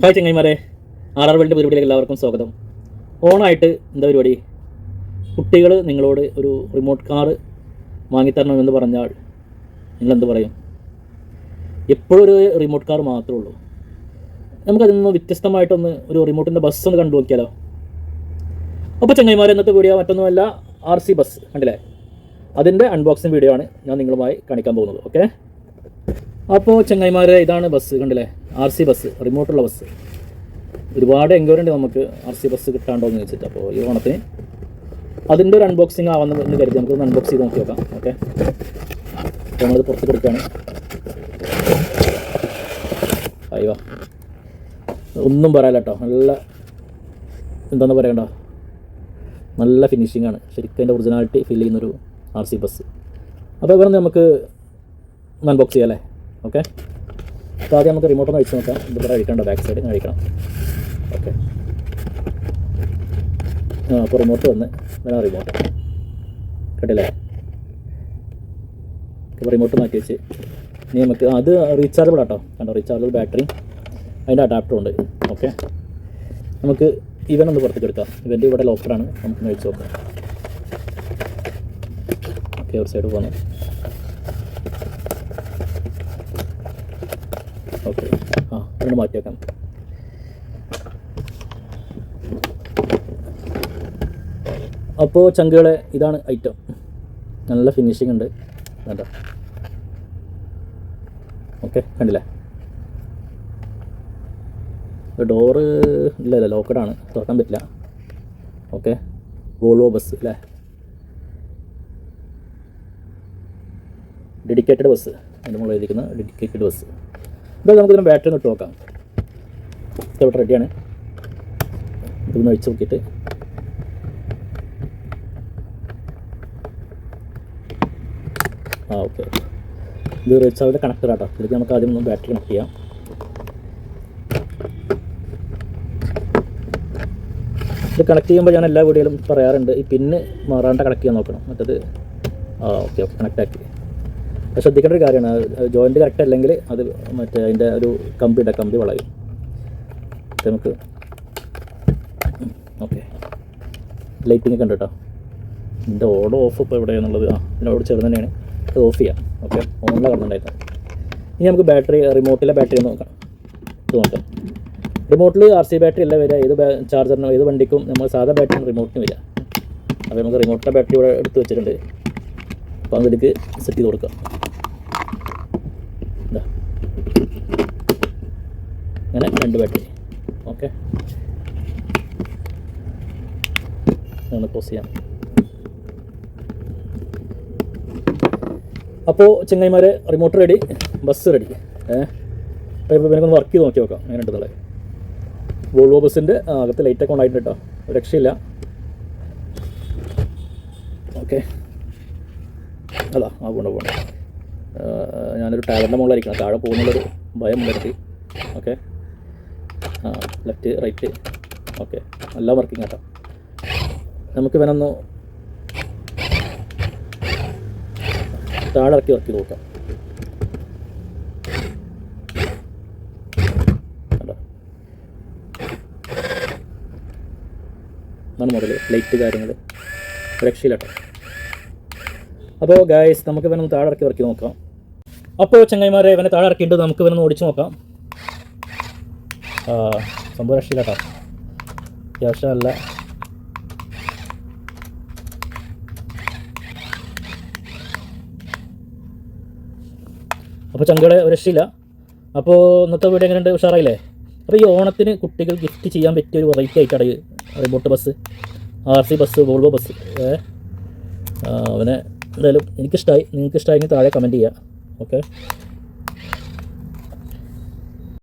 Hi ചങ്ങൈമാരെ R R world പരിപാടിയിലേക്ക് എല്ലാവർക്കും സ്വാഗതം. ഓണായിട്ട് എന്താ പരിപാടി? കുട്ടികൾ നിങ്ങളോട് ഒരു റിമോട്ട് കാർ വാങ്ങിത്തരണമെന്ന് പറഞ്ഞാൽ നിങ്ങളെന്ത് പറയും? എപ്പോഴും ഒരു റിമോട്ട് കാർ മാത്രമേ ഉള്ളൂ. നമുക്കതിൽ നിന്ന് വ്യത്യസ്തമായിട്ടൊന്ന് ഒരു റിമോട്ടിന്റെ ബസ് ഒന്ന് കണ്ടു നോക്കിയാലോ? അപ്പോൾ ചെങ്ങൈമാരെ ഇന്നത്തെ വീഡിയോ മറ്റൊന്നുമല്ല ആർ സി ബസ് കണ്ടില്ലേ? അതിന്റെ അൺബോക്സിങ് വീഡിയോ ആണ് ഞാൻ നിങ്ങളുമായി കാണിക്കാൻ പോകുന്നത് ഓക്കെ അപ്പോൾ ചെങ്ങൈമാരെ ഇതാണ് ബസ് കണ്ടില്ലേ? ആർ സി ബസ് റിമോട്ടുള്ള ബസ്. ഒരുപാട് എൻക്വയറി നമുക്ക് ആർ സി ബസ് കിട്ടാണ്ടോ എന്ന് ചോദിച്ചിട്ട്. അപ്പോൾ ഈ ഓണത്തിന് അതിന്റെ ഒരു അൺബോക്സിങ് ആവുന്ന എന്ന് കരുതി. നമുക്ക് അൺബോക്സ് ചെയ്ത് നോക്കി നോക്കാം. ഓക്കെ? അപ്പോൾ നമ്മളത് പുറത്ത് കൊടുക്കുകയാണ്. അയ്യോ ഒന്നും പറയാല കേട്ടോ. നല്ല എന്താണെന്ന് പറയണ്ട. നല്ല ഫിനിഷിംഗ് ആണ്. ശരിക്കും അതിന്റെ ഒറിജിനാലിറ്റി ഫീൽ ചെയ്യുന്നൊരു ആർ സി ബസ്. അപ്പോൾ ഇവിടെ നമുക്ക് അൺബോക്സ് ചെയ്യാം അല്ലേ? ഓക്കെ? അപ്പോൾ ആദ്യം നമുക്ക് റിമോട്ട് ഒന്ന് അഴിച്ച് നോക്കാം. ഇവിടെ അഴിക്കണ്ട ബാക്ക് സൈഡ് അഴിക്കണം ഓക്കെ ആ അപ്പോൾ റിമോട്ട് വന്ന്. വേണം റിമോട്ട് കേട്ടില്ലേ? അപ്പോൾ റിമോട്ട് മാറ്റി വെച്ച്. ഇനി നമുക്ക് അത് റീചാർജബിൾ ആട്ടോ. കണ്ടോ? റീചാർജബിൾ ബാറ്ററി അതിന്റെ അഡാപ്റ്ററും ഉണ്ട്. ഓക്കെ നമുക്ക് ഇവൻ ഒന്ന് പുറത്തേക്ക് എടുക്കാം. ഇവന്റെ ഇവിടെ ലോക്കറാണ് നമുക്ക് വെച്ച് നോക്കാം. ഓക്കെ ഒരു സൈഡ് പോകണം ഓക്കെ രണ്ട് മാറ്റി അപ്പോൾ ചങ്കുകളെ ഇതാണ് ഐറ്റം നല്ല ഫിനിഷിംഗ് ഉണ്ട്. വേണ്ട ഓക്കെ കണ്ടില്ലേ? ഡോറ് ഇല്ല ഇല്ല ലോക്കഡാണ് തുറക്കാൻ പറ്റില്ല. ഓക്കെ വോൾവോ ബസ് അല്ലേ ഡെഡിക്കേറ്റഡ് ബസ് അതിന്റെ മുകളിൽ എഴുതിക്കുന്ന ഡെഡിക്കേറ്റഡ് ബസ് ഇതാ നമുക്ക് ഇതിനെ ബാറ്ററി ഇട്ട് നോക്കാം. ഇവിടെ റെഡിയാണ് ഇതൊന്ന് വെച്ച് നോക്കിയിട്ട്. ആ ഓക്കെ ഇത് റീചാർജിന്റെ കണക്ടർ ആട്ടോ. ഇതിലേക്ക് നമുക്ക് ആദ്യം ഒന്ന് ബാറ്ററി കണക്ട് ചെയ്യാം. ഇത് കണക്ട് ചെയ്യുമ്പോൾ ഞാൻ എല്ലാ വീഡിയോയിലും പറയാറുണ്ട്. ഈ പിന്ന് മാറാണ്ട് കണക്ട് ചെയ്യാൻ നോക്കണം. മറ്റത് ആ ഓക്കെ ഓക്കെ കണക്ട് ആക്കി. ശ്രദ്ധിക്കേണ്ട ഒരു കാര്യമാണ്. ജോയിന്റ് കറക്റ്റ് അല്ലെങ്കിൽ അത് മറ്റേ അതിന്റെ ഒരു കമ്പിയുടെ കമ്പി വളയും. നമുക്ക് ഓക്കെ. ലൈറ്റിങ് ഒക്കെ ഉണ്ട് കേട്ടോ ഇതിന്റെ ഓടോ ഓഫ് ഇപ്പോൾ എവിടെയാണെന്നുള്ളത് ആ ഇതിനോട് ചേർന്ന് തന്നെയാണ്. അത് ഓഫ് ചെയ്യാം. ഓക്കെ. ഓണിലാണ് കിടന്നുണ്ടായിരുന്നു. ഇനി നമുക്ക് ബാറ്ററി റിമോട്ടിലെ ബാറ്ററി ഒന്ന് നോക്കാം. ഇത് നോക്കാം. റിമോട്ടിൽ ആർ സി ബാറ്ററി അല്ല വരിക? ഏത് ചാർജറിനും ഏത് വണ്ടിക്കും നമ്മൾ സാധാ ബാറ്ററി റിമോട്ടിന് വരിക. അപ്പോൾ നമുക്ക് റിമോട്ടിന്റെ ബാറ്ററി ഇവിടെ എടുത്ത് വെച്ചിട്ടുണ്ട്. അപ്പോൾ അതിലേക്ക് സെറ്റ് ചെയ്ത് കൊടുക്കാം. ഇതാ അങ്ങനെ രണ്ട് ബാറ്ററി ഓക്കെ ഒന്ന് പോസ് ചെയ്യാം. അപ്പോൾ ചെങ്ങൈമാരെ റിമോട്ട് റെഡി ബസ് റെഡി ഏഹ് അപ്പോൾ ഇപ്പോൾ വർക്ക് ചെയ്ത് നോക്കി നോക്കാം. അങ്ങനെ ഉണ്ടെന്നുള്ളത് വോൾവോ ബസ്സിന്റെ അകത്ത് ലൈറ്റൊക്കെ ഉണ്ടായിട്ടുണ്ട് കേട്ടോ. രക്ഷയില്ല. ഓക്കെ അതാ ആ പോണ്ട പോണ്ട ഞാനൊരു ടയറിന്റെ മുകളിലായിരിക്കണം. താഴെ പോകുന്നുള്ളൊരു ഭയം വരുത്തി ഓക്കെ. Left right. ഓക്കെ. നല്ല വർക്കിംഗ് കേട്ടോ നമുക്ക് വേണമെന്ന് താഴെ ഇറക്കി വർക്ക് നോക്കാം. എന്നാണ് മുതൽ ലൈറ്റ് കാര്യങ്ങൾ രക്ഷയിലട്ടോ അപ്പോൾ ഗായ്സ് നമുക്ക് ഇവനൊന്ന് താഴെ ഇറക്കി വർക്ക് നോക്കാം. അപ്പോൾ ചങ്ങായിമാരെ ഇവനെ താഴെ ഇറക്കിയിട്ട് നമുക്ക് ഇവനൊന്ന് ഓടിച്ചു നോക്കാം. സംഭവം രക്ഷയില്ല കേട്ടോ. അത്യാവശ്യം അല്ല അപ്പോൾ ചങ്കയുടെ രക്ഷയില്ല. അപ്പോൾ ഇന്നത്തെ വീഡിയോ എങ്ങനെയുണ്ട്? ഉഷാറായില്ലേ? അപ്പോൾ ഈ ഓണത്തിന് കുട്ടികൾ ഗിഫ്റ്റ് ചെയ്യാൻ പറ്റിയ ഒരു വെറൈറ്റി ആയിട്ടാണ് remote bus R C bus Volvo bus അവനെ എന്തായാലും എനിക്കിഷ്ടമായി നിങ്ങൾക്ക് ഇഷ്ടമായെങ്കിൽ താഴെ കമന്റ് ചെയ്യുക. ഓക്കെ